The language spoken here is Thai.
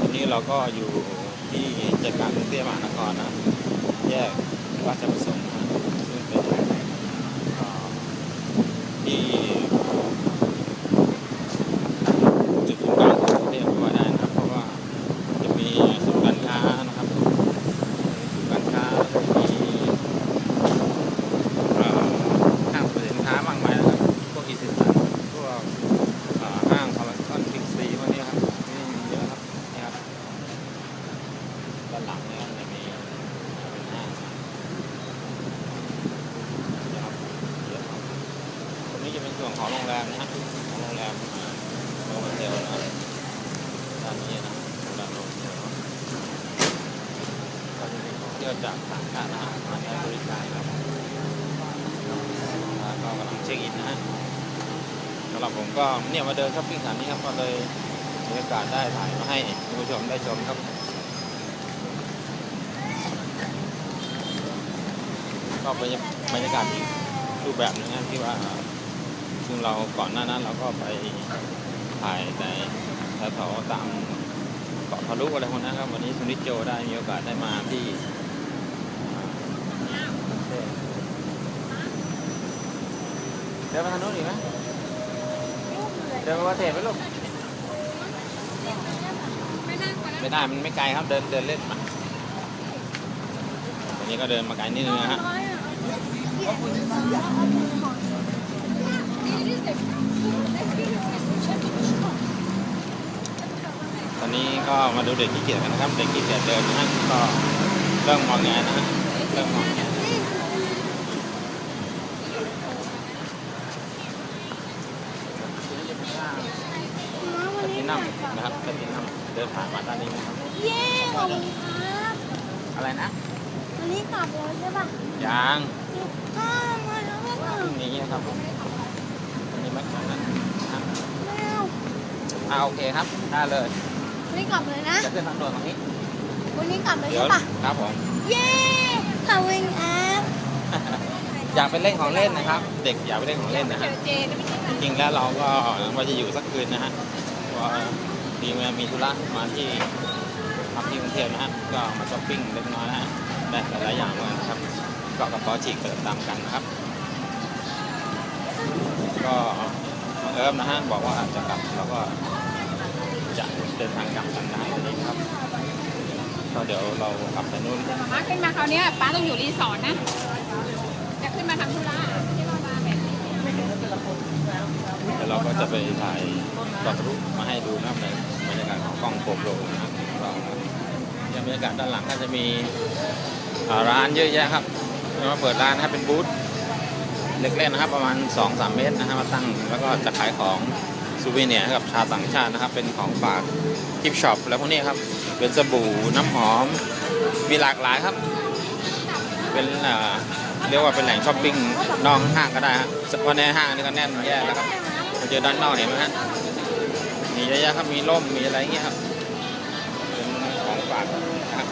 วันนี้เราก็อยู่ที่ใจกางกรุงเทพมหานครนะ แยกราชประสงค์นะซึ่งเป็นเอ่อที่จุดศูนย์กลางของกรุงเทพก็ว่าได้นะครับ เพราะว่าจะมีศูนย์การค้านะครับศูนย์การค้าแล้วก็มีเอ่อห้างสรรพสินค้ามากมายนะครับ พวกอีซิสันพวกเอ่อห้างพารากอนบิ๊กซีพวกนี้ครับนี่มีเยอะครับนี่ครับ ด้านหลังเนี่ยจะมีเป็นห้างนะครับเยอะครับตรงนี้จะเป็นส่วนของโรงแรมนะฮะของโรงแรมโรงแรมนะครับด้านนี้นะโรงแรมโรงแรมก็จะมีท่องเที่ยวจากต่างชาตินะฮะมาใช้บริการครับแล้วก็กำลังเช็คอินนะฮะสำหรับผมก็เนี่ยมาเดินช้อปปิ้งสถานนี้ครับก็เลยมีโอกาสได้ถ่ายมาให้คุณผู้ชมได้ชมครับ ก็เป็นบรรยากาศอีกรูปแบบหนึงนะที่ว่าซึ่งเราก่อนหน้านั้นเราก็ไปถ่ายในแถวๆตามเกาะทะลุอะไรพวกนั้นครับ วันนี้สุนิจโจได้มีโอกาสได้มาที่อ่ากรุงเทพเดินไปทางโน้นอีกไหมเดินไปวัดเทพไหมลูกไม่ได้ มันไม่ไกลครับ เดินเดินเล่นมาวันนี้ก็เดินมาไกลนิดนึงนะฮะ ตอนนี้ก็มาดูเด็กขี้เกียจกันนะครับ เด็กขี้เกียจเดินนะฮะก็เริ่มมองแงนะฮะเริ่มมองแงแพทินัมนะครับแพทินัมเดินผ่านมาด้านนี้นะครับ เย้ขอบคุณครับ อะไรนะ วันนี้กลับแล้วใช่ป่ะยาง อ้าวมาแล้วไม่ พ เอารุ่งนี้นะครับอันนี้ไม่ขนาดนั้นนะไม่เอาอ่าโอเคครับ ได้เลยวันนี้กลับเลยนะ จะขึ้นทางด่วนตรงนี้วันนี้กลับเลยเดี๋ยวใช่ป่ะครับผม เย้ขอบคุณครับอยากไปเล่นของเล่นนะครับ เด็กอยากไปเล่นของเล่นนะฮะเจนไม่ใช่จริงๆแล้วเราก็ว่าจะอยู่สักคืนนะฮะเพราะว่าดีมามีธุระมาที่พักที่กรุงเทพนะฮะก็มาช้อปปิ้งเล็กน้อยนะฮะได้หลายๆอย่างเลยนะครับก็กระเป๋าฉีกเปิดตามกันนะครับ ก็บังเอิญนะฮะบอกว่าอาจจะกลับแล้วก็จะเดินทางกลับกันนะวันนี้ครับก็เดี๋ยวเรากลับไปนู่นมาขึ้นมาคราวเนี้ยป้าต้องอยู่รีสอร์ทนะจะขึ้นมาทำธุระที่เรามาแบบนี้เดี๋ยวเราก็จะไปถ่ายตอนรุมาให้ดูนะครับในบรรยากาศของกล้องโกโปรนะครับของเรานะครับยังบรรยากาศด้านหลังก็จะมีอ่าร้านเยอะแยะครับมาเปิดร้านนะครับเป็นบูธ เล็กๆนะครับ ประมาณ 2-3 เมตรนะครับมาตั้งแล้วก็จะขายของซูเวเนียกับชาวต่างชาตินะครับ เป็นของฝากกิฟช็อปแล้วพวกนี้ครับ เป็นสบู่น้ำหอมมีหลากหลายครับ เป็นเอ่อเรียกว่าเป็นแหล่งช้อปปิ้งนอกห้างก็ได้ครับเพราะในห้างนี่ก็แน่นแย่แล้วครับมาเจอด้านนอกเห็นไหมฮะมีเยอะแยะครับมีร่มมีอะไรเงี้ยครับเป็นของฝากนะครับ